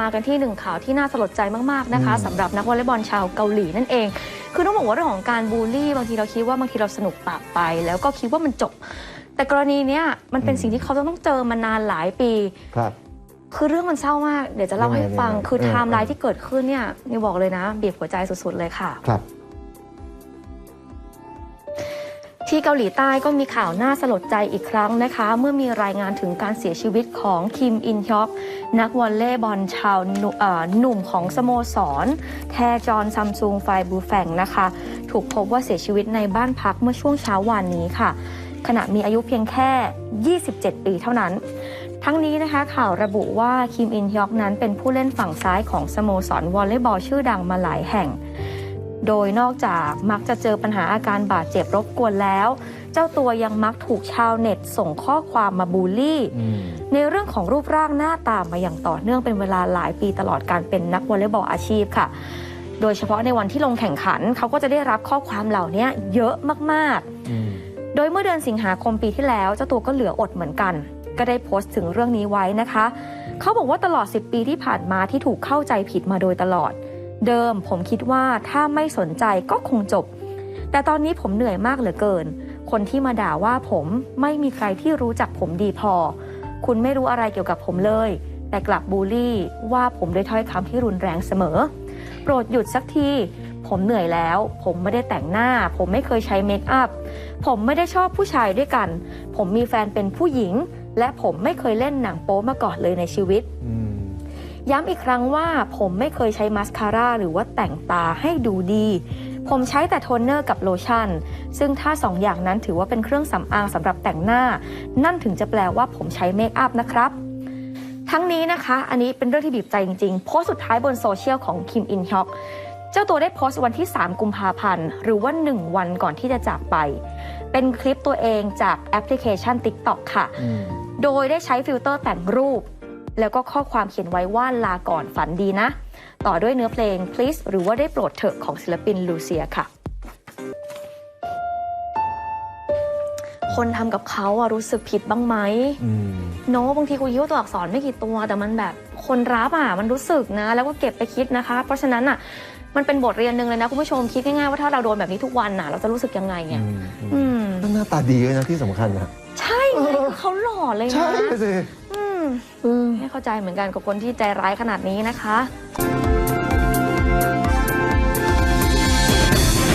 มากันที่หนึ่งข่าวที่น่าสลดใจมากๆนะคะอืมสำหรับนักวอลเลย์บอลชาวเกาหลีนั่นเอง คือต้องบอกว่าเรื่องของการบูลลี่บางทีเราคิดว่าบางทีเราสนุกปากไป แล้วก็คิดว่ามันจบ แต่กรณีเนี้ยมันเป็นสิ่งที่เขาต้องเจอมานานหลายปีครับคือเรื่องมันเศร้ามาก เดี๋ยวจะเล่าให้ฟังยังไงคือเออไทม์ไลน์ที่เกิดขึ้นเนี่ยนิวบอกเลยนะบีบหัวใจสุดๆเลยค่ะ ครับ ที่เกาหลีใต้ก็มีข่าวน่าสลดใจอีกครั้งนะคะ เมื่อมีรายงานถึงการเสียชีวิตของคิมอินฮยอกนักวอลเลย์บอลชาวหนุ่มของสโมสร แทจอนซัมซุงไฟบูแฟงนะคะ ถูกพบว่าเสียชีวิตในบ้านพักเมื่อช่วงเช้าวานนี้ค่ะ ขณะมีอายุเพียงแค่ 27 ปีเท่านั้นทั้งนี้นะคะข่าวระบุว่าคิมอินฮยอกนั้นเป็นผู้เล่นฝั่งซ้ายของสโมสรวอลเลย์บอลชื่อดังมาหลายแห่ง โดยนอกจากมักจะเจอปัญหาอาการบาดเจ็บรบกวนแล้ว เจ้าตัวยังมักถูกชาวเน็ตส่งข้อความมาบูลลี่อืมในเรื่องของรูปร่างหน้าตามาอย่างต่อเนื่องเป็นเวลาหลายปีตลอดการเป็นนักวอลเลย์บอลอาชีพค่ะ โดยเฉพาะในวันที่ลงแข่งขันเขาก็จะได้รับข้อความเหล่านี้เยอะมากๆอืมโดยเมื่อเดือนสิงหาคมปีที่แล้ว เจ้าตัวก็เหลืออดเหมือนกัน ก็ได้โพสต์ถึงเรื่องนี้ไว้นะคะ เขาบอกว่าตลอด 10 ปีที่ผ่านมาที่ถูกเข้าใจผิดมาโดยตลอด เดิมผมคิดว่าถ้าไม่สนใจก็คงจบ แต่ตอนนี้ผมเหนื่อยมากเหลือเกิน คนที่มาด่าว่าผมไม่มีใครที่รู้จักผมดีพอ คุณไม่รู้อะไรเกี่ยวกับผมเลย แต่กลับบูลลี่ว่าผมด้วยถ้อยคำที่รุนแรงเสมอ โปรดหยุดสักที ผมเหนื่อยแล้ว ผมไม่ได้แต่งหน้า ผมไม่เคยใช้เมคอัพ ผมไม่ได้ชอบผู้ชายด้วยกัน ผมมีแฟนเป็นผู้หญิง และผมไม่เคยเล่นหนังโป๊มาก่อนเลยในชีวิตอืม ย้ำอีกครั้งว่าผมไม่เคยใช้มาสคาร่าหรือว่าแต่งตาให้ดูดี ผมใช้แต่โทนเนอร์กับโลชั่น ซึ่งถ้าสองอย่างนั้นถือว่าเป็นเครื่องสำอางสำหรับแต่งหน้า นั่นถึงจะแปลว่าผมใช้เมคอัพนะครับทั้งนี้นะคะ อันนี้เป็นเรื่องที่บีบใจจริงๆ โพสต์สุดท้ายบนโซเชียลของคิมอินฮยอก เจ้าตัวได้โพสต์วันที่ 3 กุมภาพันธ์ หรือว่า 1 วันก่อนที่จะจากไป เป็นคลิปตัวเองจากแอปพลิเคชัน TikTok ค่ะอืมโดยได้ใช้ฟิลเตอร์แต่งรูป แล้วก็ข้อความเขียนไว้ว่าลาก่อนฝันดีนะ ต่อด้วยเนื้อเพลง please หรือว่าได้โปรดเถอะของศิลปินลูเซียค่ะ คนทำกับเขาอะรู้สึกผิดบ้างไหมอืมโน้บางทีกูยิ้วตัวอักษรไม่กี่ตัว แต่มันแบบคนรับอะมันรู้สึกนะ แล้วก็เก็บไปคิดนะคะ เพราะฉะนั้นอะมันเป็นบทเรียนหนึ่งเลยนะคุณผู้ชมคิดง่ายๆว่าถ้าเราโดนแบบนี้ทุกวันน่ะ เราจะรู้สึกยังไงอือะมอืมอืมแล้วหน้าตาดีด้วยนะที่สำคัญนะใช่ไงคือเขาหล่อเลยใช่นะสิอืมเออ ไม่เข้าใจเหมือนกันกับคนที่ใจร้ายขนาดนี้นะคะ